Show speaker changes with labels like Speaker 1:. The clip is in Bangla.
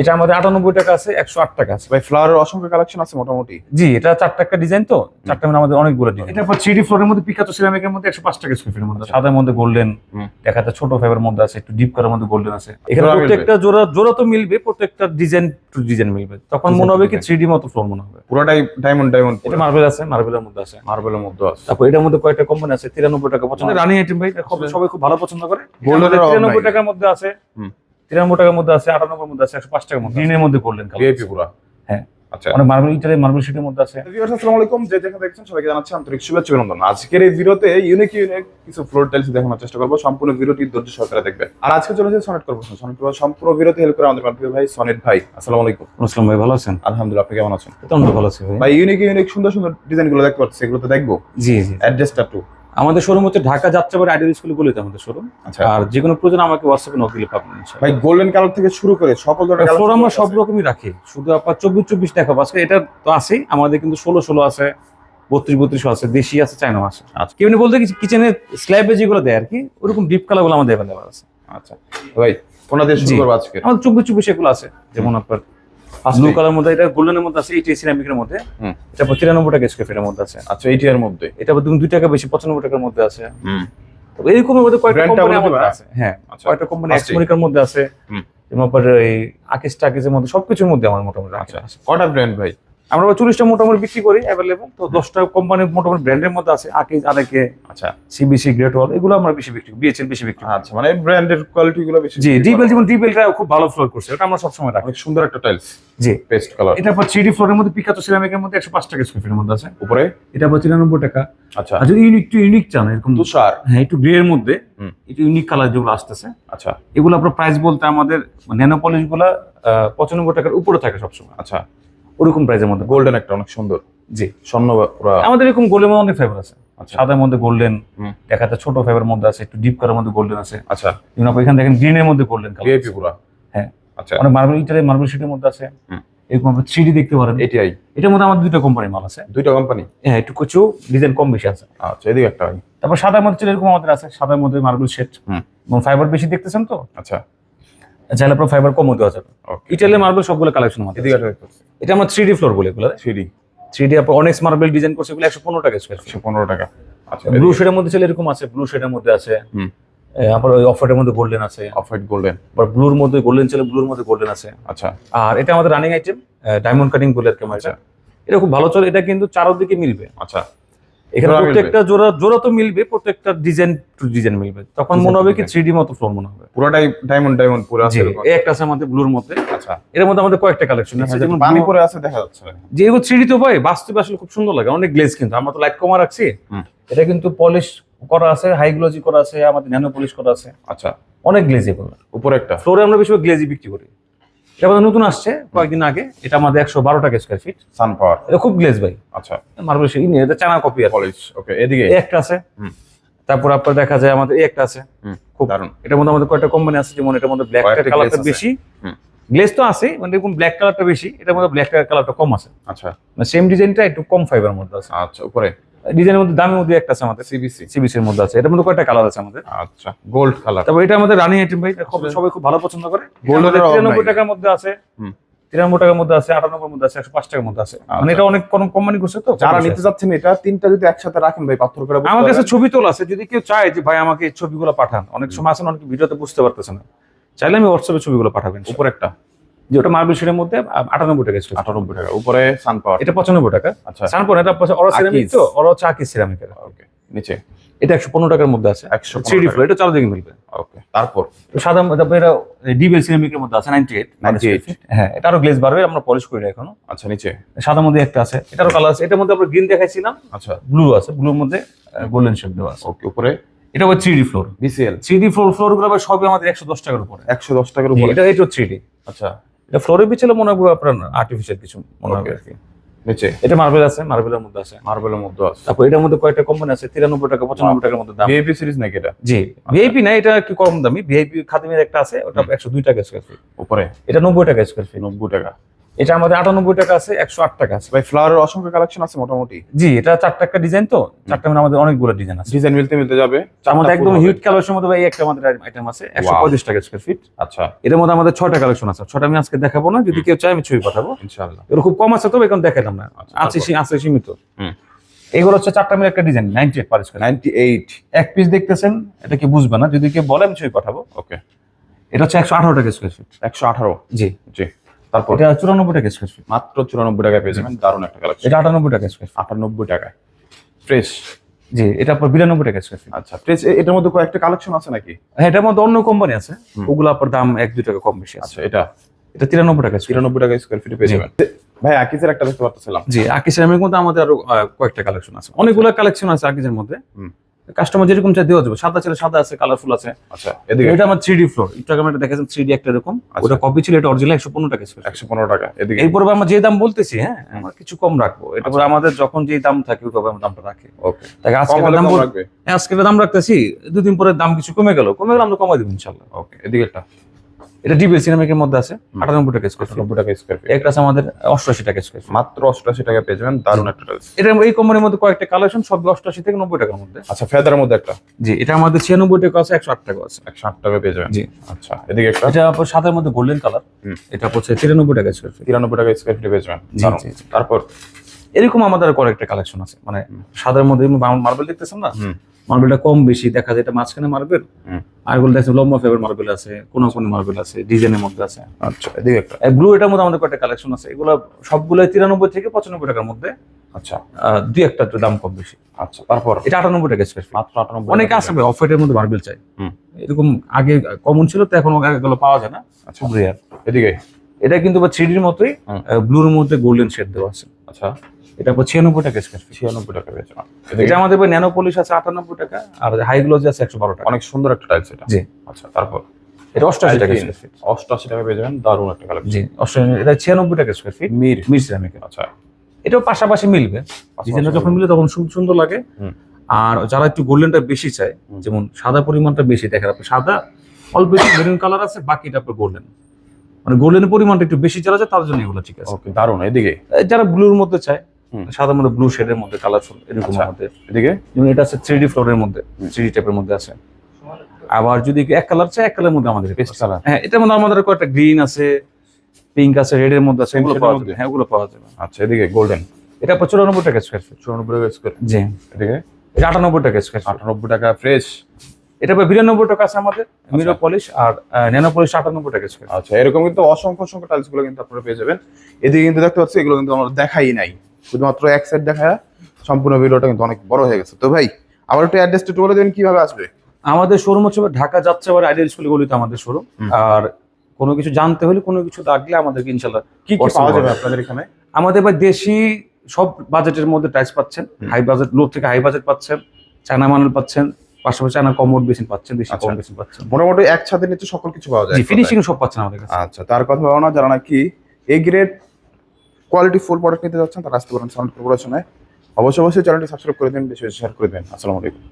Speaker 1: এটা আমাদের আটানব্বই টাকা আছে একশো আট টাকা আছে।
Speaker 2: ভাই ফ্লাওয়ারের অসংখ্য কালেকশন আছে মোটামুটি।
Speaker 1: জি এটা চার টাকা ডিজাইন তো চারটা মানে আমাদের অনেকগুলো ডিজাইন এটা থ্রি ডি ফ্লোরের মধ্যে পিকাতো সিরামিকের মধ্যে একশো পাঁচ টাকা স্কোয়ার ফিটের মধ্যে সাদার মধ্যে গোল্ডেন। দেখাতে ছোট ফাইবার মধ্যে আছে একটু ডিপ করার মধ্যে গোল্ডেন আছে। এখানে প্রত্যেকটা জোড়া জোড়া তো মিলবে প্রত্যেকটা ডিজাইন টু ডিজাইন মিলবে। তখন মনে হবে কি। থ্রি ডি মতো ফ্লোর মনে হবে।
Speaker 2: পুরোটাই ডায়মন্ড ডায়মন্ড
Speaker 1: এটা মার্বেল আছে মার্বেলের মধ্যে আছে।
Speaker 2: মার্বেলের মধ্যে আছে।
Speaker 1: তারপর এটার মধ্যে কয়েকটা কোম্পানি আছে তিরানব্বই টাকা। পছন্দ রানি আইটেম ভাই সবাই খুব ভালো পছন্দ করে। তিরানব্বই টাকার মধ্যে আছে। তিরানব্বই টাকার মধ্যে আছে আটানব্বই মধ্যে আছে একশো পাঁচ টাকার মধ্যে গ্রিনের মধ্যে
Speaker 2: ভিআইপি পুরো।
Speaker 1: হ্যাঁ।
Speaker 2: আচ্ছা।
Speaker 1: অনেক মার্বেল ইটালি মার্বেল শিটের মধ্যে আছে।
Speaker 2: ভিউয়ার্স আসসালামু আলাইকুম যে যেখানে দেখছেন সবাইকে জানাচ্ছি আন্তরিক শুভেচ্ছা অভিনন্দন। আজকের এই ভিডিওতে ইউনিক ইউনিক কিছু ফ্লোর টাইলস দেখানোর চেষ্টা করব। সম্পূর্ণ ভিডিওটি ধৈর্য সহকারে দেখবে আর আজকে সনেট সম্পূর্ণ ভিডিওতে হেল্প করে আমাদের ভাই সনেট ভাই আসসালামু আলাইকুম
Speaker 1: ভাই ভালো আছেন?
Speaker 2: আলহামদুলিল্লাহ আপনি কেমন আছেন?
Speaker 1: তো ভালো আছি ভাই।
Speaker 2: ভাই ইউনিক ইউনিক সুন্দর সুন্দর দেখতে পাচ্ছি। এগুলো তো দেখব?
Speaker 1: জি জি।
Speaker 2: অ্যাড্রেসটা
Speaker 1: আমাদের শোরুম হচ্ছে ঢাকা যাত্রাবাড়ি আইডিয়াল স্কুল বলেতে আমাদের শোরুম
Speaker 2: আচ্ছা।
Speaker 1: আর যে কোনো প্রয়োজন আমাকে হোয়াটসঅ্যাপে নক দিলে পাবেন
Speaker 2: ভাই গোল্ডেন কালার থেকে শুরু করে সকল ধরনের
Speaker 1: ফ্লোর আমরা সব রকমই রাখি। শুধু আপনার চব্বিশ চব্বিশ টাকা আজকে এটা তো আছেই। আমাদের কিন্তু ষোলো ষোলো আছে বত্রিশ বত্রিশ আছে দেশি আছে চাইনা আছে।
Speaker 2: আচ্ছা।
Speaker 1: কেউ বলতে কিচেনের স্ল্যাবে যেগুলো দেয় আর কি ওরকম ডিপ কালারগুলো আমাদের অ্যাভেলেবল আছে।
Speaker 2: আচ্ছা। ভাই দিয়ে শুরু করব আজকে।
Speaker 1: আমাদের চব্বিশ চব্বিশ এগুলো আছে যেমন আপনার ব্লু কালার মধ্যে এটা গোল্ডেনের মধ্যে আছে এইটি সিরামিকের মধ্যে। এটা তিরানব্বই টাকা স্কোয়ার ফিটের মধ্যে আছে।
Speaker 2: আচ্ছা এইটি এর মধ্যে?
Speaker 1: এটা আবার দুই টাকা বেশি পঁচানব্বই টাকার মধ্যে আছে। এরকমের মধ্যে কয়েকটা কোম্পানি আমাদের আছে। হ্যাঁ
Speaker 2: আচ্ছা
Speaker 1: কয়েকটা কোম্পানি এক্সমনিকার মধ্যে আছে। তারপরে এই আকিস টাকিসের মধ্যে সবকিছুর মধ্যে আমার মোটামুটি
Speaker 2: আচ্ছা
Speaker 1: আছে
Speaker 2: কটা ব্র্যান্ড ভাই?
Speaker 1: আমরা চল্লিশটা মোটামুটি বিক্রি করি অ্যাভেলেবল তো দশটা কোম্পানির মোটামুটি ব্র্যান্ডের মধ্যে আছে। আকিজ আরেকে
Speaker 2: আচ্ছা।
Speaker 1: সিবিসি গ্রেট ওয়াল এগুলো আমরা বেশি বিক্রি বিএচএল বেশি বিক্রি
Speaker 2: আচ্ছা মানে ব্র্যান্ডের কোয়ালিটি গুলো বেশি
Speaker 1: জি ডিবেল যেমন ডিবেলটা খুব ভালো ফ্লোর করছে ওটা আমরা সবসময় রাখি।
Speaker 2: সুন্দর একটা টাইলস
Speaker 1: জি।
Speaker 2: পেস্ট কালার
Speaker 1: এটা আপনার থ্রি ফ্লোরের মধ্যে পিকাতো সিরামিকের মধ্যে একশো পাঁচ টাকা স্কোয়ার ফিটের মধ্যে আছে।
Speaker 2: উপরে?
Speaker 1: এটা আপনার তিরানব্বই টাকা।
Speaker 2: আচ্ছা।
Speaker 1: আর যদি ইউনিক টু ইউনিক চান এরকম
Speaker 2: তুষার।
Speaker 1: হ্যাঁ একটু গ্রে এর মধ্যে। একটু ইউনিক কালার যেগুলো আসতেছে।
Speaker 2: আচ্ছা।
Speaker 1: এগুলো আপনার প্রাইস বলতে আমাদের ন্যানো পলিশগুলা পঁচানব্বই টাকার উপরে থাকে সবসময়।
Speaker 2: আচ্ছা।
Speaker 1: ওরকম প্রাইসের মধ্যে।
Speaker 2: গোল্ডেন একটা অনেক সুন্দর।
Speaker 1: জি।
Speaker 2: স্বর্ণ
Speaker 1: আমাদের এরকম গোল্ডের মধ্যে অনেক ফাইবার আছে।
Speaker 2: আচ্ছা।
Speaker 1: সাদার মধ্যে গোল্ডেন। দেখাতে ছোট ফাইবার মধ্যে আছে একটু ডিপ করার মধ্যে গোল্ডেন আছে।
Speaker 2: আচ্ছা।
Speaker 1: আপনি এখানে দেখেন গ্রিনের মধ্যে গোল্ডেন
Speaker 2: ভিআইপি পুরা
Speaker 1: হ্যাঁ।
Speaker 2: আচ্ছা।
Speaker 1: অনেক মার্বেল ইটালি মার্বেল শিটের মধ্যে আছে। এরকম আপনি থ্রি দেখতে পারেন।
Speaker 2: এটিআই
Speaker 1: এটার মধ্যে আমাদের দুটো কোম্পানির মাল আছে।
Speaker 2: দুইটা কোম্পানি
Speaker 1: হ্যাঁ একটু কিছু ডিজাইন কম বেশি আছে।
Speaker 2: আচ্ছা এদিকে একটা ভাই
Speaker 1: তারপর সাদার মধ্যে এরকম আমাদের আছে। সাদার মধ্যে মার্বেল শেড
Speaker 2: হুম।
Speaker 1: এবং ফাইবার বেশি দেখতেছেন তো?
Speaker 2: আচ্ছা।
Speaker 1: ফাইবার কমও দেওয়া যাবে।
Speaker 2: ওকে
Speaker 1: ইটালি মার্বেল সবগুলো কালেকশন আমাদের এটা আমরা থ্রি ডি ফ্লোর বলি এগুলো
Speaker 2: সিডি
Speaker 1: থ্রি ডি আপনার অনেক মার্বেল ডিজাইন করছে এগুলো একশো পনেরো টাকা স্কোয়ার
Speaker 2: একশো পনেরো টাকা। আচ্ছা
Speaker 1: ব্লু শেডের মধ্যে চলে এরকম আছে ব্লু শেডের মধ্যে আছে। আপনার ওই অফারের মধ্যে গোল্ডেন আছে।
Speaker 2: অফ হোয়াইট গোল্ডেন
Speaker 1: আবার ব্লুর মধ্যে গোল্ডেন চলে ব্লুর মধ্যে গোল্ডেন আছে।
Speaker 2: আচ্ছা।
Speaker 1: আর এটা আমাদের রানিং আইটেম ডায়মন্ড কাটিং বলে আর কি আমরা
Speaker 2: আচ্ছা।
Speaker 1: এটা। এটা খুব ভালো চলে এটা কিন্তু চারোদিকে মিলবে।
Speaker 2: আচ্ছা।
Speaker 1: এখানে প্রত্যেকটা জোড়া জোড়া তো মিলবে প্রত্যেকটা ডিজাইন টু ডিজাইন মিলবে। তখন মনে হবে কি
Speaker 2: design।
Speaker 1: থ্রি ডি মতো ফ্লোর মনে হবে।
Speaker 2: পুরোটাই ডায়মন্ড ডায়মন্ড পুরো আছে
Speaker 1: এই একটা আছে আমাদের ব্লুর মধ্যে।
Speaker 2: আচ্ছা।
Speaker 1: এর মধ্যে আমাদের কয়েকটা কালেকশন আছে।
Speaker 2: যেমন
Speaker 1: যেমন
Speaker 2: পানি পরে আছে দেখা যাচ্ছে।
Speaker 1: যে এগুলো থ্রি তো ভাই বাস্তবে আসলে খুব সুন্দর লাগে। অনেক গ্লেজ কিন্তু। আমরা তো লাইট কমা রাখছি। এটা কিন্তু পলিশ করা আছে হাই গ্লোজি করা আছে আমাদের ন্যানো পলিশ করা আছে।
Speaker 2: আচ্ছা।
Speaker 1: অনেক গ্লেজ এগুলো।
Speaker 2: উপরে একটা।
Speaker 1: ফ্লোরে আমরা বেশিরভাগ গ্লেজি বিক্রি করি। এটা নতুন আসছে কয়েকদিন আগে। এটা আমাদের একশো বারো টাকা স্কোয়ার ফিট
Speaker 2: সান পাওয়ার
Speaker 1: এটা খুব গ্লেজ ভাই।
Speaker 2: আচ্ছা।
Speaker 1: মার্বেল এটা চানা কপি আর
Speaker 2: পলিশ ওকে এদিকে?
Speaker 1: একটা আছে। তারপর আপনার দেখা যায় আমাদের এই একটা আছে। খুব
Speaker 2: দারুণ।
Speaker 1: এটার মধ্যে আমাদের কয়েকটা কোম্পানি আছে যেমন এটার মধ্যে ব্ল্যাক কালারটা বেশি। গ্লেজ তো আছে মানে এরকম ব্ল্যাক কালারটা বেশি এটার মধ্যে ব্ল্যাক কালারটা কম আছে।
Speaker 2: আচ্ছা।
Speaker 1: সেম ডিজাইনটা একটু কম ফাইবার মধ্যে আছে।
Speaker 2: আচ্ছা উপরে?
Speaker 1: ডিজাইনের মধ্যে দামের মধ্যে একটা আছে আমাদের।
Speaker 2: সিবিসি
Speaker 1: সিবিসির মধ্যে আছে। এটার মধ্যে কয়েকটা কালার আছে আমাদের।
Speaker 2: আচ্ছা গোল্ড কালার
Speaker 1: তারপর এটা আমাদের রানিং আইটেম ভাই সবাই খুব ভালো পছন্দ করে।
Speaker 2: অভাব
Speaker 1: তিরানব্বই। টাকার মধ্যে আছে। তিরানব্বই টাকার মধ্যে আছে আটানব্বই মধ্যে আছে একশো পাঁচ টাকার মধ্যে আছে। মানে
Speaker 2: আচ্ছা।
Speaker 1: এটা অনেক কোন কোম্পানি করছে তো।
Speaker 2: যারা নিতে যাচ্ছেন এটা তিনটা যদি একসাথে রাখেন ভাই পাথর করে
Speaker 1: আমার কাছে ছবি তোলা আছে। যদি কেউ চায় যে ভাই আমাকে ছবিগুলো পাঠান। অনেক সময় অনেকে ভিডিওতে বুঝতে পারতেছে না। চাইলে আমি হোয়াটসঅ্যাপে ছবিগুলো পাঠাবেন।
Speaker 2: উপরে একটা
Speaker 1: যে ওটা মার্বেল শেডের মধ্যে আটানব্বই টাকা ছিল
Speaker 2: আটানব্বই টাকা উপরে সান পাওয়ার
Speaker 1: এটা পঁচানব্বই টাকা।
Speaker 2: আচ্ছা।
Speaker 1: এটা সিরামিক তো সিরামিকের
Speaker 2: ওকে নিচে।
Speaker 1: এটা একশো পনেরো টাকার মধ্যে আছে।
Speaker 2: একশো
Speaker 1: থ্রি ফ্লোর এটা চারদিকে মিলবে।
Speaker 2: ওকে তারপর?
Speaker 1: সাদা এটা ডিবেল সিরামিকের মধ্যে আছে নাইনটি এইট
Speaker 2: 98
Speaker 1: হ্যাঁ এটা আরও গ্লেজ বাড়বে আমরা পলিশ করি না এখনও।
Speaker 2: আচ্ছা নিচে?
Speaker 1: সাদার মধ্যে একটা আছে এটারও কালার আছে। এটার মধ্যে আমরা গ্রিন দেখাইছিলাম।
Speaker 2: আচ্ছা।
Speaker 1: ব্লু আছে ব্লুর মধ্যে গোল্ডেন শেপ দেওয়া আছে।
Speaker 2: ওকে উপরে?
Speaker 1: এটা আবার three D floor
Speaker 2: BCL
Speaker 1: three D floor ফ্লোরগুলো সবই আমাদের একশো দশ টাকার উপরে।
Speaker 2: একশো দশ টাকার উপরে।
Speaker 1: এটা এটা থ্রি ডি
Speaker 2: আচ্ছা।
Speaker 1: এটা ফ্লোরের ছিল মনে হবে আপনার আর্টিফিশিয়াল কিছু মনে হবে. আর কি।
Speaker 2: নিচে?
Speaker 1: এটা মার্বেল আছে মার্বেলের মধ্যে আছে।
Speaker 2: মার্বেলের মধ্যে আছে।
Speaker 1: তারপর এটার মধ্যে কয়েকটা কোম্পানি আছে তিরানব্বই টাকা পঁচানব্বই টাকার মধ্যে দাম।
Speaker 2: ভিআইপি সিরিজ নাকি এটা?
Speaker 1: জি। ভিআইপি না এটা কি কম দামি। ভিআইপি খাদিমের একটা আছে ওটা টাকা স্কোয়ার ফিট
Speaker 2: উপরে?
Speaker 1: এটা নব্বই টাকা স্কোয়ার ফিট
Speaker 2: নব্বই টাকা।
Speaker 1: এটা আমাদের আটানব্বই টাকা আছে একশো আট টাকা আছে।
Speaker 2: ভাই ফ্লাওয়ারের অসংখ্য কালেকশন আছে মোটামুটি?
Speaker 1: জি এটা চারটা একটা ডিজাইন তো। চারটা মানে আমাদের অনেকগুলো ডিজাইন আছে।
Speaker 2: ডিজাইন মিলতে মিলতে যাবে।
Speaker 1: আমাদের একদম। হিউট কালেকশনের মধ্যে ভাই একটা আমাদের আইটেম আছে একশো পঁয়ত্রিশ টাকা স্কোয়ার ফিট
Speaker 2: আচ্ছা।
Speaker 1: এর মধ্যে আমাদের ছয়টা কালেকশন আছে। ছটা আমি আজকে দেখাবো না যদি কেউ চাই আমি ছবি পাঠাবো।
Speaker 2: ইনশাআল্লাহ।
Speaker 1: এগুলো খুব কম আছে তো এখন দেখালাম না।
Speaker 2: আচ্ছা,
Speaker 1: আছে আছে সীমিত।
Speaker 2: হুম।
Speaker 1: এগুলো হচ্ছে চারটা মিলে একটা design ninety eight per square
Speaker 2: ninety eight
Speaker 1: এক পিস দেখতেছেন এটা কি বুঝবে না। যদি কেউ বলে আমি ছবি পাঠাবো।
Speaker 2: ওকে
Speaker 1: এটা হচ্ছে একশো আঠারো টাকা স্কোয়ার ফিট
Speaker 2: একশো আঠারো?
Speaker 1: জি।
Speaker 2: জি। তারপর?
Speaker 1: এটা চুরানব্বই টাকা স্কোয়ার ফিট
Speaker 2: মাত্র চুরানব্বই টাকায় পেয়ে যাবেন দারুণ একটা কালেকশন
Speaker 1: এটা আটানব্বই টাকা স্কোয়ার ফিট
Speaker 2: আটানব্বই টাকায়। ফ্রেশ
Speaker 1: জি এটা আপনার বিরানব্বই টাকা স্কোয়ার ফিট
Speaker 2: আচ্ছা ফ্রেশ এটার মধ্যে কয়েকটা কালেকশন আছে নাকি?
Speaker 1: হ্যাঁ এটার মধ্যে অন্য কোম্পানি আছে। ওগুলো আপনার দাম এক দুই টাকা কম বেশি আছে।
Speaker 2: আচ্ছা এটা?
Speaker 1: এটা তিরানব্বই টাকা
Speaker 2: তিরানব্বই টাকা স্কোয়ার ফিটে পেয়ে। যাবেন। ভাই আকিজের একটা দেখতে পাচ্ছিলাম
Speaker 1: জি আকিস এর মধ্যে আমাদের আরও কয়েকটা কালেকশন আছে। অনেকগুলো কালেকশন আছে আকিজের মধ্যে।
Speaker 2: হুম।
Speaker 1: কাস্টমার যেরকম চাই দেওয়া যাবে। সাদা ছিল সাদা আছে কালারফুল আছে।
Speaker 2: আচ্ছা এদিকে?
Speaker 1: এটা আমার থ্রি ডি ফ্লোর ইনস্টাগ্রামে দেখেছেন? দেখাচ্ছি থ্রি ডি একটা এরকম।
Speaker 2: আচ্ছা।
Speaker 1: ওটা কপি ছিল এটা অরিজিনাল একশো পনেরো টাকা ছিল।
Speaker 2: একশো পনেরো টাকা এদিকে?
Speaker 1: এই পর্বে আমরা যে দাম বলতেছি হ্যাঁ আমরা কিছু কম রাখব। এটা পরে আমাদের যখন যে দাম থাকে ওইভাবে আমরা দামটা রাখি।
Speaker 2: ওকে।
Speaker 1: তাই আজকে দাম
Speaker 2: রাখবে?
Speaker 1: হ্যাঁ, আজকে দাম রাখতেছি দুদিন পরে দাম কিছু কমে গেল। কমে গেলে আমরা কমাই দেবো ইনশাল্লাহ।
Speaker 2: ওকে এদিকে একটা।
Speaker 1: এটা ডিবিএল সিনেমিকের মধ্যে আছে আটানব্বই টাকা স্কোয়ার ফিট
Speaker 2: টাকা স্কোয়ার ফিট
Speaker 1: একটা আছে আমাদের অষ্টআশি টাকা স্কোয়ার ফিট
Speaker 2: মাত্র অষ্টআশি টাকা পেয়ে যাবেন দারুণ একটা
Speaker 1: এটা এই কোম্পানির মধ্যে কয়েকটা কালেকশন সব অষ্টআশি থেকে নব্বই টাকার মধ্যে।
Speaker 2: আচ্ছা ফেদারের মধ্যে একটা?
Speaker 1: জি এটা আমাদের ছিয়ানব্বই টাকা আছে একশো আট টাকা আছে।
Speaker 2: একশো আট টাকা পেয়ে যাবেন।
Speaker 1: জি।
Speaker 2: আচ্ছা এদিকে একটা?
Speaker 1: এটা আপনার সাদের মধ্যে গোল্ডেন কালার
Speaker 2: হুম।
Speaker 1: এটা পড়ছে তিরানব্বই টাকা স্কোয়ার ফিট
Speaker 2: তিরানব্বই টাকা স্কোয়ার ফিটে পেয়ে যাবেন। তারপর?
Speaker 1: এরকম আমাদের কয়েকটা কালেকশন আছে মানে সাদার মধ্যে মার্বেল দেখতেছেন না? মার্বেলটা কম বেশি দেখা যায় এটা মাঝখানে মার্বেল। আর দেখছেন লম্বা ফেভার মার্বেল আছে কোন কোন মার্বেল আছে ডিজাইনের মধ্যে আছে।
Speaker 2: আচ্ছা এদিকে একটা।
Speaker 1: ব্লু এটার মধ্যে আমাদের কয়েকটা কালেকশন আছে এগুলো সবগুলো তিরানব্বই থেকে পঁচানব্বই টাকার মধ্যে
Speaker 2: আচ্ছা।
Speaker 1: দুই একটা দাম কম বেশি।
Speaker 2: আচ্ছা তারপর?
Speaker 1: এটা আটানব্বই টাকা স্কোয়ার
Speaker 2: মাত্র আটানব্বই
Speaker 1: অনেকে আছে অফ হোয়াইটের মধ্যে মার্বেল চাই। এরকম আগে কমন ছিল তো এখন এগুলো পাওয়া যায় না।
Speaker 2: আচ্ছা এদিকে।
Speaker 1: এটা কিন্তু থ্রি ডির মতোই। ব্লুর মধ্যে গোল্ডেন শেড দেওয়া আছে।
Speaker 2: আচ্ছা।
Speaker 1: এটা ছিয়ানব্বই টাকা স্কোয়ার ফিট
Speaker 2: ছিয়ানব্বই টাকা
Speaker 1: এটা আমাদের ন্যানো পলিশ আছে আটানব্বই টাকা আর হাই গ্লোজ আছে একশো বারো টাকা।
Speaker 2: অনেক সুন্দর একটা টাইলস এটা।
Speaker 1: জি।
Speaker 2: আচ্ছা তারপর?
Speaker 1: এটা অষ্টআশি টাকা স্কোয়ার ফিট
Speaker 2: অষ্টআশি টাকা পেয়ে যাবেন দারুণ একটা কালেকশন
Speaker 1: জি অষ্টআশি এটা ছিয়ানব্বই টাকা স্কোয়ার ফিট
Speaker 2: মির।
Speaker 1: মির সিরামিকের
Speaker 2: আচ্ছা।
Speaker 1: এটাও পাশাপাশি মিলবে। ডিজাইনটা যখন মিলে তখন খুব সুন্দর লাগে। আর যারা একটু গোল্ডেনটা বেশি চায় যেমন সাদা পরিমাণটা বেশি দেখেন আপনি সাদা অল্প একটু মেরুন কালার আছে বাকিটা আপনার গোল্ডেন মানে গোল্ডেনের পরিমাণটা একটু বেশি যারা যায় তার জন্য এগুলো ঠিক আছে।
Speaker 2: ওকে দারুণ। এদিকে?
Speaker 1: যারা ব্লুর মধ্যে চায় সাদা মধ্যে ব্লু শেডের মধ্যে কালারফুল এরকম
Speaker 2: আচ্ছা।
Speaker 1: আমাদের।
Speaker 2: এদিকে?
Speaker 1: যেমন এটা আছে থ্রি ডি ফ্লোরের মধ্যে। থ্রি ডি টাইপের মধ্যে আছে। আবার যদি এক কালার চায় এক কালারের মধ্যে আমাদের
Speaker 2: পেস্ট কালার
Speaker 1: হ্যাঁ এটার মধ্যে আমাদের কয়েকটা গ্রিন আছে পিঙ্ক আছে রেড এর মধ্যে আছে এগুলো পাওয়া যাবে। হ্যাঁ ওগুলো পাওয়া যাবে।
Speaker 2: আচ্ছা এদিকে গোল্ডেন
Speaker 1: এটা আপনার চুরানব্বই টাকা স্কোয়ার ফিট
Speaker 2: চুরানব্বই টাকা স্কোয়ার
Speaker 1: জি।
Speaker 2: এদিকে?
Speaker 1: এটা আটানব্বই টাকা স্কোয়ার ফিট
Speaker 2: আটানব্বই টাকা ফ্রেশ
Speaker 1: এটা প্রায় বিরানব্বই টাকা আছে আমাদের মিরো পলিশ আর ন্যানো পলিশ আটানব্বই টাকা স্কোয়ার
Speaker 2: আচ্ছা এরকম কিন্তু অসংখ্য অসংখ্য টাইলসগুলো কিন্তু আপনারা পেয়ে যাবেন। এদিকে কিন্তু দেখতে পাচ্ছি এগুলো কিন্তু আমরা দেখাই নাই। শুধুমাত্র এক সাইড দেখা সম্পূর্ণ ভিডিওটা কিন্তু অনেক বড় হয়ে গেছে। তো ভাই আবার একটু অ্যাড্রেসটা একটু বলে দেবেন কীভাবে আসবে?
Speaker 1: আমাদের শোরুম হচ্ছে ঢাকা যাচ্ছে আবার আইডিয়াল স্কুল গলিতে আমাদের শোরুম আর কোনো কিছু জানতে হলে কোনো কিছু লাগলে আমাদেরকে ইনশাল্লাহ
Speaker 2: কি কি পাওয়া যাবে আপনাদের এখানে?
Speaker 1: আমাদের এবার দেশি সব বাজেটের মধ্যে টাইস পাচ্ছেন। হাই বাজেট লো থেকে হাই বাজেট পাচ্ছেন। চায়না মানের পাচ্ছেন। পাশাপাশি চায়না কমোড বেশি পাচ্ছেন দেশি
Speaker 2: আচ্ছা।
Speaker 1: কম বেশি পাচ্ছেন।
Speaker 2: মোটামুটি এক ছাদের নিচে সকল কিছু পাওয়া যায়
Speaker 1: ফিনিশিং সব পাচ্ছেন আমাদের কাছে।
Speaker 2: আচ্ছা তার কথা বলো না যারা নাকি A grade quality full product নিতে যাচ্ছেন তারা আসতে পারেন সাউন্ড কর্পোরেশনে অবশ্যই অবশ্যই চ্যানেলটি সাবস্ক্রাইব করে দিন, বেশি বেশি শেয়ার করে দিন। আসসালামু আলাইকুম।